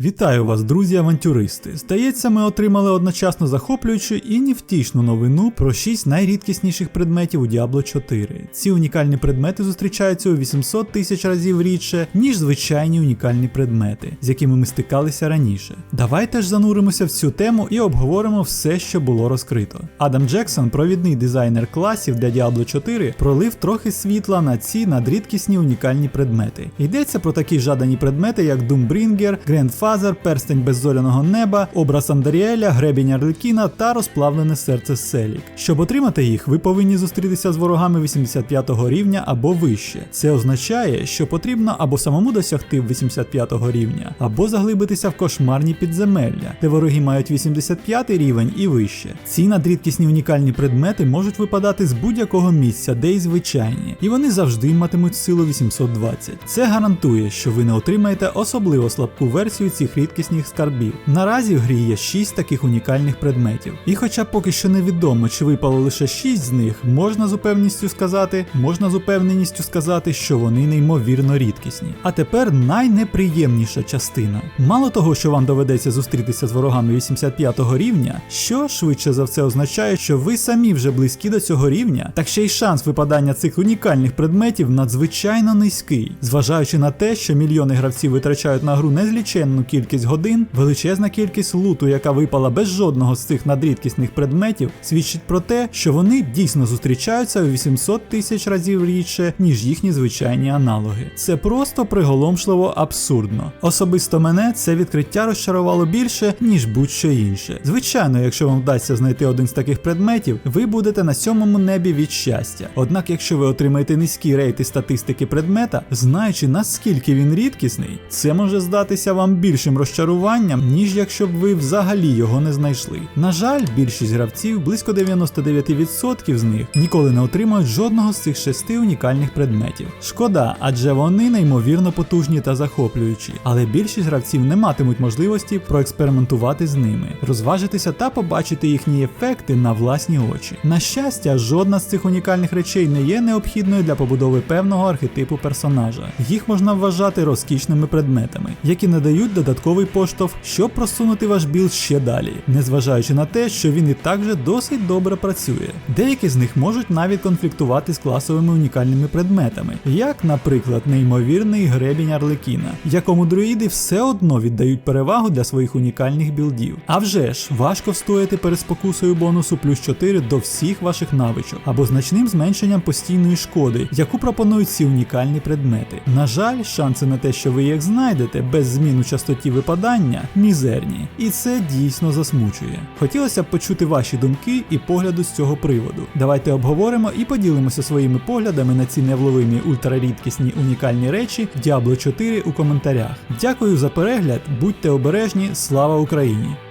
Вітаю вас, друзі-авантюристи! Здається, ми отримали одночасно захоплюючу і невтішну новину про 6 найрідкісніших предметів у Diablo 4. Ці унікальні предмети зустрічаються у 800 тисяч разів рідше, ніж звичайні унікальні предмети, з якими ми стикалися раніше. Давайте ж зануримося в цю тему і обговоримо все, що було розкрито. Адам Джексон, провідний дизайнер класів для Diablo 4, пролив трохи світла на ці надрідкісні унікальні предмети. Йдеться про такі жадані предмети, як Doombringer, Grandfather, перстень беззоряного неба, образ Андаріеля, гребінь Арлекіна та розплавлене серце Селік. Щоб отримати їх, ви повинні зустрітися з ворогами 85 рівня або вище. Це означає, що потрібно або самому досягти 85 рівня, або заглибитися в кошмарні підземелля, де вороги мають 85 рівень і вище. Ці надрідкісні унікальні предмети можуть випадати з будь-якого місця, де й звичайні, і вони завжди матимуть силу 820. Це гарантує, що ви не отримаєте особливо слабку версію цих рідкісних скарбів. Наразі в грі є 6 таких унікальних предметів. І хоча поки що невідомо, чи випало лише 6 з них, можна з упевненістю сказати, можна з упевненістю сказати, що вони неймовірно рідкісні. А тепер найнеприємніша частина. Мало того, що вам доведеться зустрітися з ворогами 85 го рівня, що швидше за все означає, що ви самі вже близькі до цього рівня, так ще й шанс випадання цих унікальних предметів надзвичайно низький, зважаючи на те, що мільйони гравців витрачають на гру незліченну кількість годин, величезна кількість луту, яка випала без жодного з цих надрідкісних предметів, свідчить про те, що вони дійсно зустрічаються у 800 тисяч разів рідше, ніж їхні звичайні аналоги. Це просто приголомшливо абсурдно. Особисто мене це відкриття розчарувало більше, ніж будь-що інше. Звичайно, якщо вам вдасться знайти один з таких предметів, ви будете на сьомому небі від щастя. Однак, якщо ви отримаєте низькі рейти статистики предмета, знаючи наскільки він рідкісний, це може здатися вам більшим розчаруванням, ніж якщо б ви взагалі його не знайшли. На жаль, більшість гравців, близько 99% з них, ніколи не отримають жодного з цих шести унікальних предметів. Шкода, адже вони неймовірно потужні та захоплюючі, але більшість гравців не матимуть можливості проекспериментувати з ними, розважитися та побачити їхні ефекти на власні очі. На щастя, жодна з цих унікальних речей не є необхідною для побудови певного архетипу персонажа. Їх можна вважати розкішними предметами, які надають додатковий поштовх, щоб просунути ваш білд ще далі, незважаючи на те, що він і так же досить добре працює. Деякі з них можуть навіть конфліктувати з класовими унікальними предметами, як, наприклад, неймовірний гребінь Арлекіна, якому друїди все одно віддають перевагу для своїх унікальних білдів. А вже ж, важко встояти перед спокусою бонусу плюс 4 до всіх ваших навичок, або значним зменшенням постійної шкоди, яку пропонують ці унікальні предмети. На жаль, шанси на те, що ви їх знайдете без змін у частоті випадання, мізерні. І це дійсно засмучує. Хотілося б почути ваші думки і погляду з цього приводу. Давайте обговоримо і поділимося своїми поглядами на ці невловимі ультрарідкісні унікальні речі Diablo 4 у коментарях. Дякую за перегляд, будьте обережні, слава Україні!